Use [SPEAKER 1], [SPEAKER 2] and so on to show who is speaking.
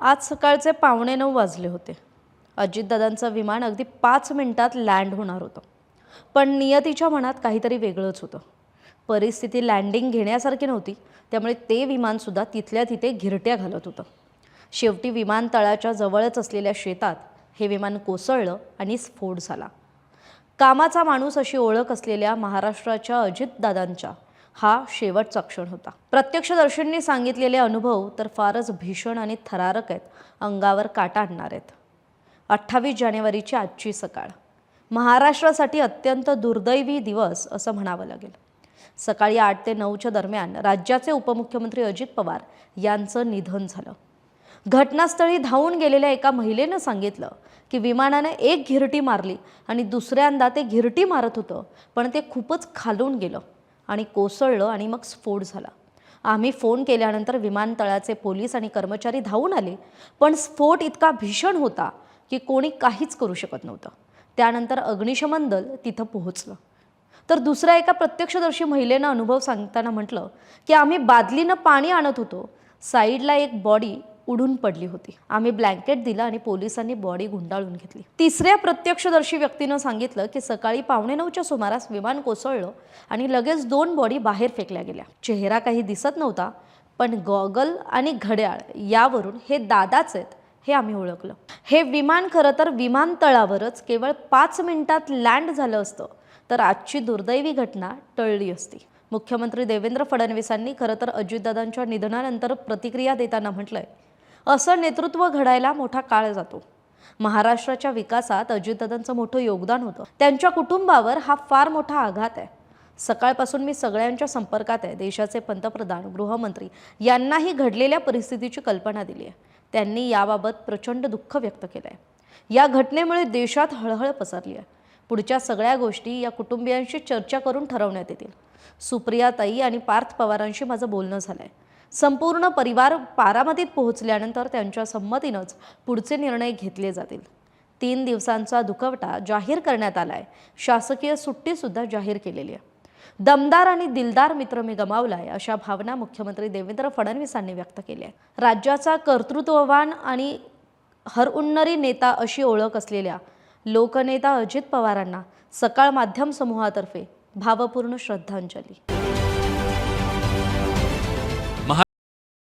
[SPEAKER 1] आज सकाळचे पावणे नऊ वाजले होते. अजितदादांचं विमान अगदी पाच मिनिटात लँड होणार होतं. पण नियतीच्या मनात काहीतरी वेगळंच होतं. परिस्थिती लँडिंग घेण्यासारखी नव्हती त्यामुळे ते विमानसुद्धा तिथल्या तिथे घिरट्या घालत होतं. शेवटी विमानतळाच्या जवळच असलेल्या शेतात हे विमान कोसळलं आणि स्फोट झाला. कामाचा माणूस अशी ओळख असलेल्या महाराष्ट्राच्या अजितदादांच्या हा शेवटचा क्षण होता. प्रत्यक्षदर्शींनी सांगितलेले अनुभव तर फारच भीषण आणि थरारक आहेत. अंगावर काटा आणणार आहेत. अठ्ठावीस जानेवारीची आजची सकाळ. महाराष्ट्रासाठी अत्यंत दुर्दैवी दिवस असं म्हणावं लागेल. सकाळी आठ ते नऊच्या दरम्यान राज्याचे उपमुख्यमंत्री अजित पवार यांचं निधन झालं. घटनास्थळी धावून गेलेल्या एका महिलेनं सांगितलं की विमानानं एक घिरटी मारली आणि दुसऱ्यांदा ते घिरटी मारत होतं पण ते खूपच खालून गेलं. आणि कोसळलं आणि मग स्फोट झाला. आम्ही फोन केल्यानंतर विमानतळाचे पोलीस आणि कर्मचारी धावून आले पण स्फोट इतका भीषण होता की कोणी काहीच करू शकत नव्हतं. त्यानंतर अग्निशमन दल तिथं पोहोचलं. तर दुसऱ्या एका प्रत्यक्षदर्शी महिलेनं अनुभव सांगताना म्हटलं की आम्ही बादलीनं पाणी आणत होतो. साईडला एक बॉडी उडून पडली होती. आम्ही ब्लँकेट दिलं आणि पोलिसांनी बॉडी गुंडाळून घेतली. तिसऱ्या प्रत्यक्षदर्शी व्यक्तीनं सांगितलं की सकाळी पावणे नऊच्या सुमारास विमान कोसळलं आणि लगेच दोन बॉडी बाहेर फेकल्या गेल्या. चेहरा काही दिसत नव्हता पण गॉगल आणि घड्याळ यावरून हे दादाच आहेत हे आम्ही ओळखलं. हे विमान खरं तर विमानतळावरच केवळ पाच मिनिटात लँड झालं असतं तर आजची दुर्दैवी घटना टळली असती. मुख्यमंत्री देवेंद्र फडणवीसांनी खरं तर अजितदादांच्या निधनानंतर प्रतिक्रिया देताना म्हटलंय असं नेतृत्व घडायला मोठा काळ जातो. महाराष्ट्राच्या विकासात अजितदादांचं मोठं योगदान होतं. त्यांच्या कुटुंबावर हा फार मोठा आघात आहे. सकाळपासून मी सगळ्यांच्या संपर्कात आहे. देशाचे पंतप्रधान गृहमंत्री यांनाही घडलेल्या परिस्थितीची कल्पना दिली आहे. त्यांनी याबाबत प्रचंड दुःख व्यक्त केलं आहे या घटनेमुळे देशात हळहळ पसरली आहे. पुढच्या सगळ्या गोष्टी या कुटुंबियांशी चर्चा करून ठरवण्यात येतील. सुप्रियाताई आणि पार्थ पवारांशी माझं बोलणं झालं आहे संपूर्ण परिवार पारामतीत पोहोचल्यानंतर त्यांच्या संमतीनंच पुढचे निर्णय घेतले जातील. तीन दिवसांचा दुखवटा जाहीर करण्यात आलाय. शासकीय सुट्टीसुद्धा जाहीर केलेली आहे. दमदार आणि दिलदार मित्र मी गमावलाय अशा भावना मुख्यमंत्री देवेंद्र फडणवीसांनी व्यक्त केल्या राज्याचा कर्तृत्ववान आणि हरउन्नरी नेता अशी ओळख असलेल्या लोकनेता अजित पवारांना सकाळ माध्यम समूहातर्फे भावपूर्ण श्रद्धांजली.